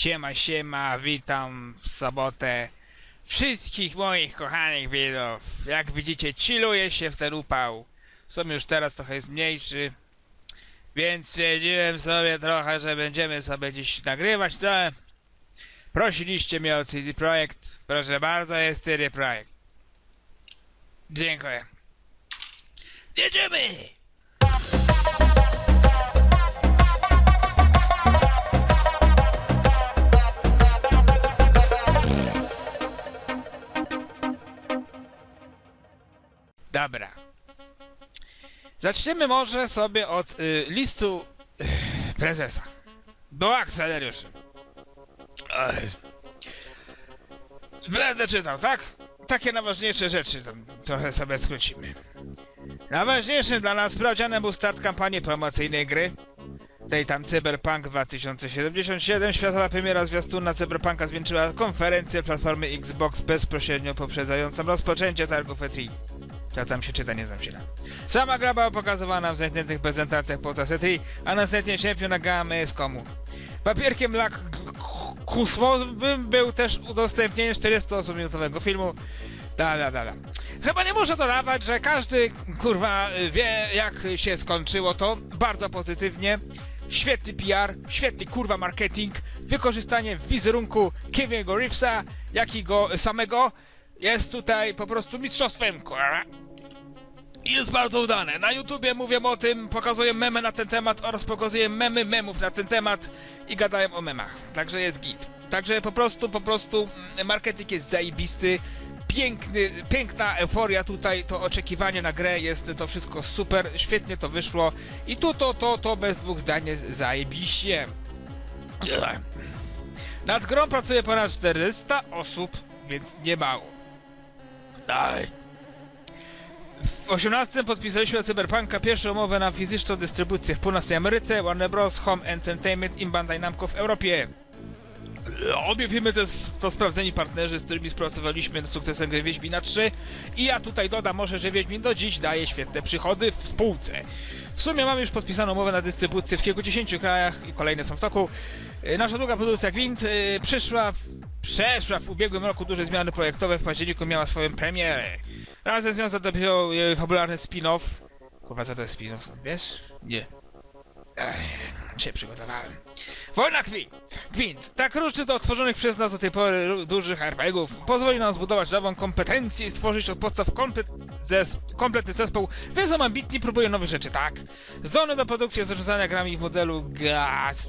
Siema, siema, witam w sobotę wszystkich moich kochanych widzów. Jak widzicie, chilluję się w ten upał. W sumie już teraz trochę jest mniejszy. Więc stwierdziłem sobie trochę, że będziemy sobie dziś nagrywać to. Prosiliście mnie o CD Projekt. Proszę bardzo, jest CD Projekt. Dziękuję. Jedziemy! Dobra. Zaczniemy może sobie od y, listu y, prezesa. Do akcjonariuszy. Ech. Będę czytał, tak? Takie najważniejsze rzeczy tam trochę sobie skrócimy. Najważniejszym dla nas sprawdzianem był start kampanii promocyjnej gry. Tej tam Cyberpunk 2077. Światowa premiera zwiastuna Cyberpunka zwieńczyła konferencję platformy Xbox bezpośrednio poprzedzającą rozpoczęcie targów E3. Co tam się czyta, nie znam się na. Sama gra była pokazywana w zamkniętych prezentacjach podczas E3, a następnie czempion na Gamescomu. Papierkiem dla k- k- Kusmosowym był też udostępnienie 48-minutowego filmu. Da, da, da, da. Chyba nie muszę dodawać, że każdy kurwa wie jak się skończyło to bardzo pozytywnie. Świetny PR, świetny kurwa marketing, wykorzystanie wizerunku Kevin'ego Reevesa, jak i go samego jest tutaj po prostu mistrzostwem, kurwa. Jest bardzo udane. Na YouTubie mówię o tym, pokazuję memy na ten temat oraz pokazuję memy memów na ten temat i gadają o memach. Także jest git. Także po prostu, po prostu mm, marketing jest zajebisty. Piękny, piękna euforia tutaj, to oczekiwanie na grę jest to wszystko super, świetnie to wyszło i tu to, to, to bez dwóch zdań jest zajebiście. Nad grą pracuje ponad 400 osób, więc nie mało. Dalej. W 18 podpisaliśmy Cyberpunka pierwszą umowę na fizyczną dystrybucję w północnej Ameryce, Warner Bros. Home Entertainment i Bandai Namco w Europie. Obie firmy to, to sprawdzeni partnerzy, z którymi współpracowaliśmy nad sukcesem gry Wiedźmina 3 i ja tutaj dodam może, że Wiedźmin do dziś daje świetne przychody w spółce. W sumie mamy już podpisaną umowę na dystrybucję w kilkudziesięciu krajach i kolejne są w toku. Y, Nasza długa produkcja Gwint y, przyszła przeszła w ubiegłym roku duże zmiany projektowe, w październiku miała swoją premierę. Razem z nią zadopił y, fabularny spin-off. Kurwa, co to jest spin-off, wiesz? Nie. Ech, się przygotowałem. Wojna krwi! Gwint, tak różny do otworzonych przez nas do tej pory dużych RPGów, pozwoli nam zbudować nową kompetencję i stworzyć od podstaw komplet zes kompletny zespół, więc są ambitni, próbują nowych rzeczy, tak? Zdolny do produkcji zarządzania grami w modelu GAS.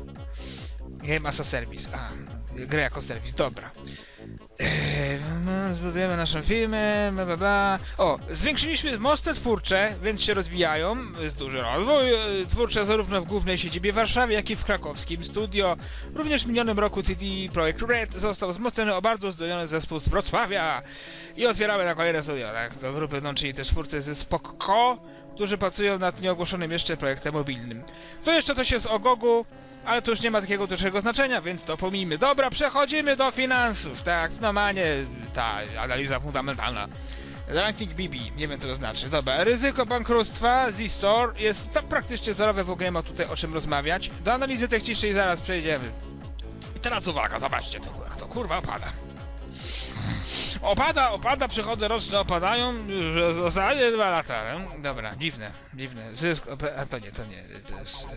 Game as a Service, a, grę jako serwis, dobra. Eee, zbudujemy naszą firmę, bla bla bla. O, zwiększyliśmy moce twórcze, więc się rozwijają. Jest duży rozwój e, twórczy zarówno w głównej siedzibie w Warszawie, jak i w krakowskim studio. Również w minionym roku CD Projekt Red został wzmocniony o bardzo uzdolniony zespół z Wrocławia. I otwieramy na kolejne studio, tak? Do grupy dołączyli też twórcy ze Spokko, którzy pracują nad nieogłoszonym jeszcze projektem mobilnym. Tu jeszcze coś jest o Gogu, ale to już nie ma takiego dużego znaczenia, więc to pomijmy. Dobra, przechodzimy do finansów, tak, normalnie ta analiza fundamentalna. Ranking BB, nie wiem co to znaczy. Dobra, ryzyko bankructwa Z-Store jest tak praktycznie zerowe, w ogóle nie ma tutaj o czym rozmawiać. Do analizy technicznej zaraz przejdziemy. I teraz uwaga, zobaczcie, to, kurwa, to kurwa opada. Opada, opada, przychody roczne opadają, zasadzie dwa lata. Dobra, dziwne, dziwne. Zysk, a to nie, to nie, to jest e,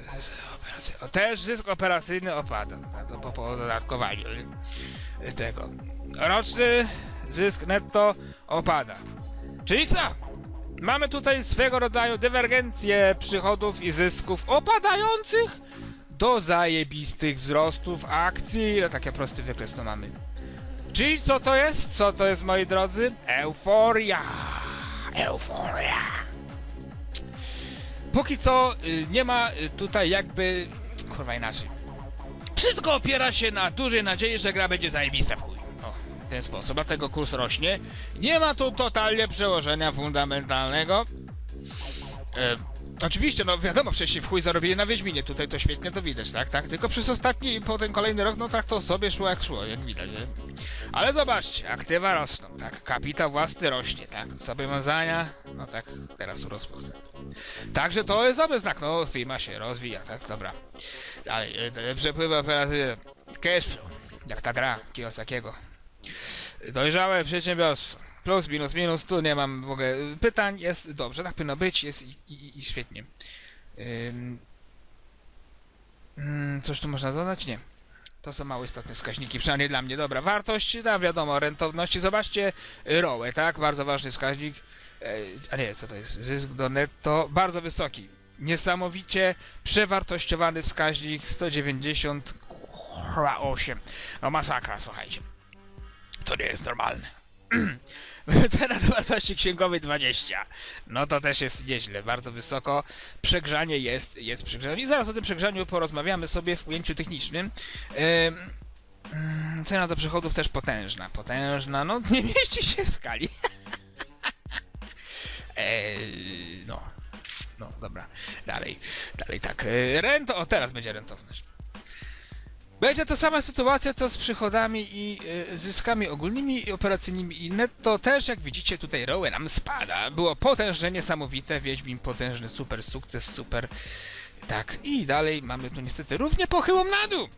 operacyjny. O, Też zysk operacyjny opada, a to po podatkowaniu tego. Roczny zysk netto opada. Czyli co? Mamy tutaj swego rodzaju dywergencję przychodów i zysków opadających do zajebistych wzrostów akcji. No takie prosty wykres to mamy. Czyli co to jest? Co to jest, moi drodzy? Euforia! Euforia! Póki co y, nie ma y, tutaj jakby... Kurwa inaczej. Wszystko opiera się na dużej nadziei, że gra będzie zajebista w chuj. O, w ten sposób. Dlatego kurs rośnie. Nie ma tu totalnie przełożenia fundamentalnego. E, oczywiście, no wiadomo, wcześniej w chuj zarobili na Wiedźminie, tutaj to świetnie to widać, tak, tak? Tylko przez ostatni, po ten kolejny rok, no tak to sobie szło jak szło, jak widać, nie? Ale zobaczcie, aktywa rosną, tak? Kapitał własny rośnie, tak? Zobowiązania, no tak, teraz urosło. Także to jest dobry znak, no firma się rozwija, tak? Dobra. Dalej, e, przepływy operacyjne, cash flow. Jak ta gra Kiyosakiego. Dojrzałe przedsiębiorstwo. Plus, minus, minus. Tu nie mam w ogóle pytań. Jest dobrze, tak powinno być. Jest i, i, i świetnie. Ym, mm, coś tu można dodać? Nie. To są mało istotne wskaźniki, przynajmniej dla mnie. Dobra, wartość, tam wiadomo, rentowności. Zobaczcie, ROE, tak? Bardzo ważny wskaźnik. A nie, co to jest? Zysk do netto. Bardzo wysoki. Niesamowicie przewartościowany wskaźnik 198. No masakra, słuchajcie. To nie jest normalne. Cena do wartości księgowej 20. No to też jest nieźle, bardzo wysoko. Przegrzanie jest, jest przegrzanie. I zaraz o tym przegrzaniu porozmawiamy sobie w ujęciu technicznym. Ym, mm, Cena do przychodów też potężna, potężna, no nie mieści się w skali. Eee, no, no dobra, dalej, dalej tak. E, Rento, o teraz będzie rentowność. Będzie to sama sytuacja co z przychodami i e, zyskami ogólnymi i operacyjnymi i netto też jak widzicie tutaj ROE nam spada. Było potężne, niesamowite, Wiedźmin potężny, super sukces, super. Tak, i dalej mamy tu niestety równie pochyłą na dół.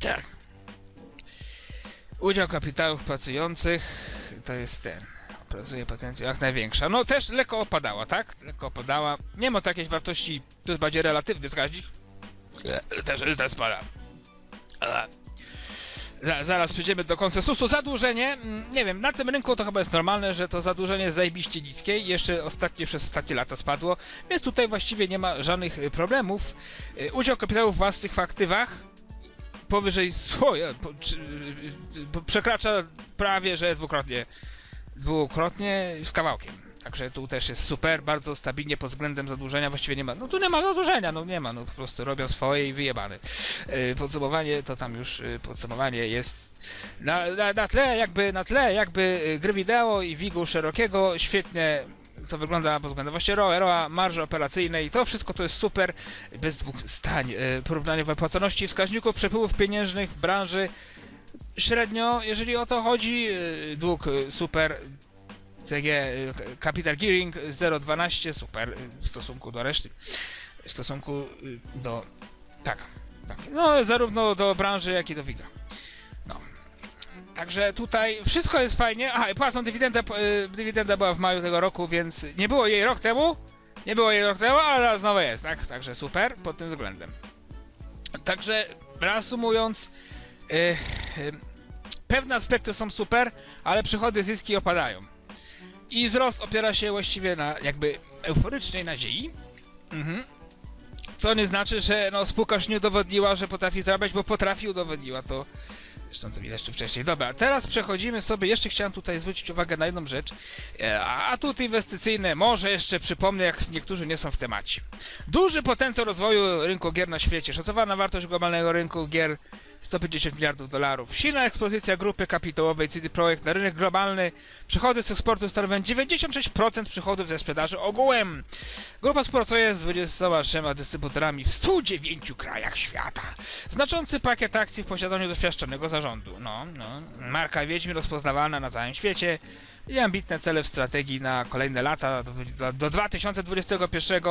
Tak. Udział kapitałów pracujących to jest ten. Pracuje potencjał jak największa. No też lekko opadała, tak? Lekko opadała. Nie ma to jakiejś wartości, to jest bardziej relatywny wskaźnik. Też, też spada. Zaraz przejdziemy do konsensusu. Zadłużenie, mm, nie wiem, na tym rynku to chyba jest normalne, że to zadłużenie jest zajebiście niskie jeszcze ostatnie przez ostatnie lata spadło, więc tutaj właściwie nie ma żadnych y, problemów. Y, Udział kapitałów własnych w aktywach powyżej y, y, przekracza prawie, że dwukrotnie, dwukrotnie z kawałkiem. Także tu też jest super, bardzo stabilnie pod względem zadłużenia, właściwie nie ma, no tu nie ma zadłużenia, no nie ma, no po prostu robią swoje i wyjebane. Yy, podsumowanie to tam już, yy, podsumowanie jest na, na, na tle jakby, na tle jakby y, gry wideo i wigu szerokiego, świetnie co wygląda pod względem właśnie ROE, ROA, marży operacyjnej, to wszystko to jest super, bez dwóch stań. Yy, Porównanie wypłacalności wskaźników przepływów pieniężnych w branży średnio, jeżeli o to chodzi, dług super, TG y, Capital Gearing 0,12 super y, w stosunku do reszty. W stosunku y, do. Tak, tak. No, zarówno do branży, jak i do WIGA. No. Także tutaj wszystko jest fajnie. Aha, i płacą dywidendę. Dywidenda była w maju tego roku, więc nie było jej rok temu. Nie było jej rok temu, ale teraz znowu jest, tak? Także super pod tym względem. Także reasumując, y, y, pewne aspekty są super, ale przychody, zyski opadają. I wzrost opiera się właściwie na jakby euforycznej nadziei. Mhm. Co nie znaczy, że no, spółka już nie udowodniła, że potrafi zarabiać, bo potrafi udowodniła to. Zresztą to widać tu wcześniej. Dobra, teraz przechodzimy sobie. Jeszcze chciałem tutaj zwrócić uwagę na jedną rzecz. E, A atut inwestycyjny, może jeszcze przypomnę, jak niektórzy nie są w temacie. Duży potencjał rozwoju rynku gier na świecie. Szacowana wartość globalnego rynku gier 150 miliardów dolarów. Silna ekspozycja grupy kapitałowej CD Projekt na rynek globalny. Przychody z eksportu stanowią 96% przychodów ze sprzedaży ogółem. Grupa współpracuje z 23 dystrybutorami w 109 krajach świata. Znaczący pakiet akcji w posiadaniu doświadczonego zarządu. No, no. Marka Wiedźmi rozpoznawana na całym świecie i ambitne cele w strategii na kolejne lata do, do, do 2021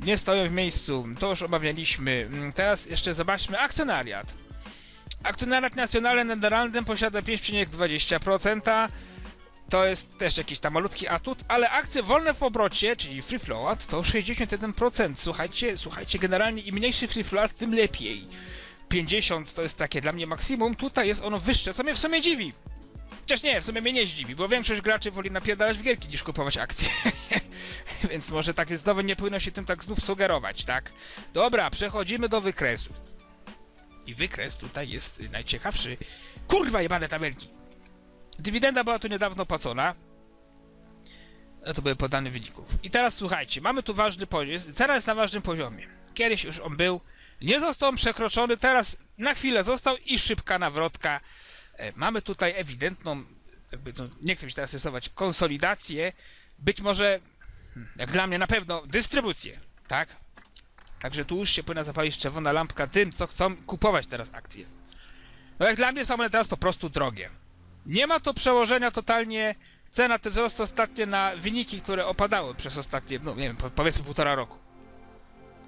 nie stoją w miejscu. To już omawialiśmy. Mm, Teraz jeszcze zobaczmy akcjonariat. Akcjonariat Nacjonalny Nederlandem posiada 5,20%. To jest też jakiś tam malutki atut, ale akcje wolne w obrocie, czyli free float, to 61%. Słuchajcie, słuchajcie, generalnie im mniejszy free float, tym lepiej. 50 to jest takie dla mnie maksimum, tutaj jest ono wyższe, co mnie w sumie dziwi. Chociaż nie, w sumie mnie nie zdziwi, bo większość graczy woli napierdalać w gierki niż kupować akcje. Więc może tak nie powinno się tym tak znów sugerować, tak? Dobra, przechodzimy do wykresów. I wykres tutaj jest najciekawszy. Kurwa jebane tabelki! Dywidenda była tu niedawno płacona. No to były podane wyników. I teraz słuchajcie, mamy tu ważny poziom. Cena jest na ważnym poziomie. Kiedyś już on był. Nie został on przekroczony, teraz na chwilę został i szybka nawrotka. E, Mamy tutaj ewidentną, jakby to, nie chcę mi się teraz rysować, konsolidację. Być może, hmm, jak dla mnie na pewno, dystrybucję, tak? Także tu już się powinna zapalić czerwona lampka tym, co chcą kupować teraz akcje. No jak dla mnie są one teraz po prostu drogie. Nie ma to przełożenia totalnie cena te wzrosty ostatnie na wyniki, które opadały przez ostatnie, no nie wiem, po- powiedzmy półtora roku.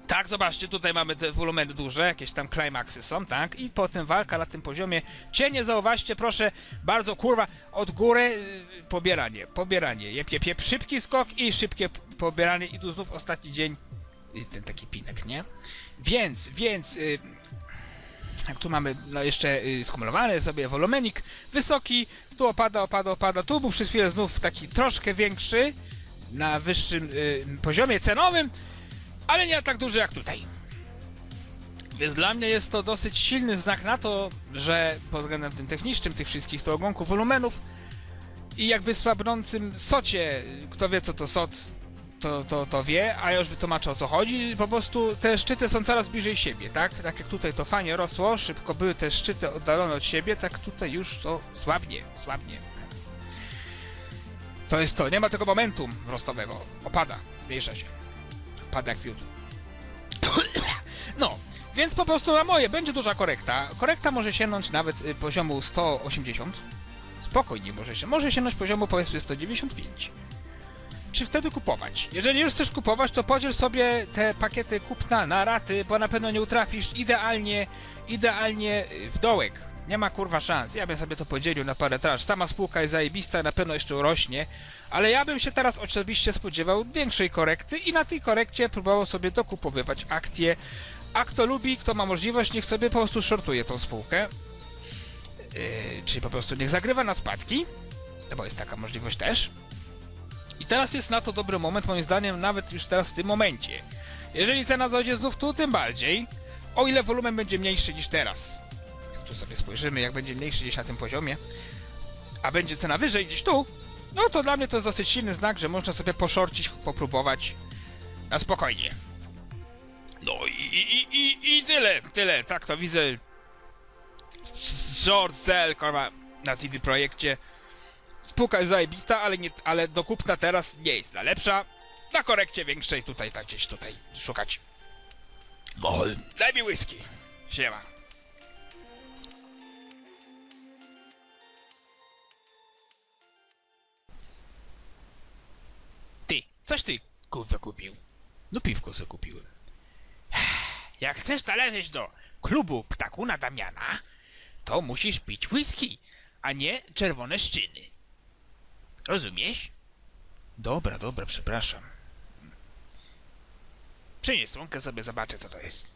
Tak, zobaczcie, tutaj mamy te wolumeny duże, jakieś tam climaxy są, tak? I potem walka na tym poziomie. Cienie zauważcie, proszę, bardzo kurwa, od góry y, pobieranie, pobieranie. Jep, jep, jep, szybki skok i szybkie pobieranie i tu znów ostatni dzień ten taki pinek, nie? Więc, więc... Y, jak tu mamy no jeszcze y, skumulowany sobie wolumenik wysoki, tu opada, opada, opada, tu był przez chwilę znów taki troszkę większy, na wyższym y, poziomie cenowym, ale nie tak duży jak tutaj. Więc dla mnie jest to dosyć silny znak na to, że pod względem tym technicznym tych wszystkich to ogonków wolumenów i jakby słabnącym socie, kto wie co to sot, to, to, to wie, a ja już wytłumaczę o co chodzi. Po prostu te szczyty są coraz bliżej siebie, tak? Tak jak tutaj to fajnie rosło, szybko były te szczyty oddalone od siebie, tak tutaj już to słabnie, słabnie. To jest to, nie ma tego momentum rostowego. Opada, zmniejsza się. Opada jak fiut. No, więc po prostu na moje będzie duża korekta. Korekta może sięgnąć nawet y, poziomu 180. Spokojnie może się. Może sięgnąć poziomu powiedzmy 195 czy wtedy kupować. Jeżeli już chcesz kupować, to podziel sobie te pakiety kupna na raty, bo na pewno nie utrafisz idealnie, idealnie w dołek. Nie ma kurwa szans. Ja bym sobie to podzielił na parę transz. Sama spółka jest zajebista, na pewno jeszcze urośnie, ale ja bym się teraz oczywiście spodziewał większej korekty i na tej korekcie próbował sobie dokupowywać akcje. A kto lubi, kto ma możliwość, niech sobie po prostu shortuje tą spółkę. Yy, czyli po prostu niech zagrywa na spadki, bo jest taka możliwość też. Teraz jest na to dobry moment, moim zdaniem, nawet już teraz w tym momencie. Jeżeli cena zajdzie znów tu, tym bardziej. O ile wolumen będzie mniejszy niż teraz. Jak tu sobie spojrzymy, jak będzie mniejszy gdzieś na tym poziomie, a będzie cena wyżej gdzieś tu, no to dla mnie to jest dosyć silny znak, że można sobie poszorcić, popróbować na spokojnie. No i, i, i, i, tyle, tyle, tak to widzę. Short sell, kurwa, na CD Projekcie. Spółka jest zajebista, ale, nie, ale do kupna teraz nie jest najlepsza. Na korekcie większej tutaj, tak gdzieś tutaj szukać. Mol. Daj mi whisky. Siema. Ty, coś ty kurwa kupił? No piwko se kupiłem. Jak chcesz należeć do klubu Ptakuna Damiana, to musisz pić whisky, a nie czerwone szczyny. Rozumiesz? Dobra, dobra, przepraszam. Przynieś słonkę sobie, zobaczę co to jest.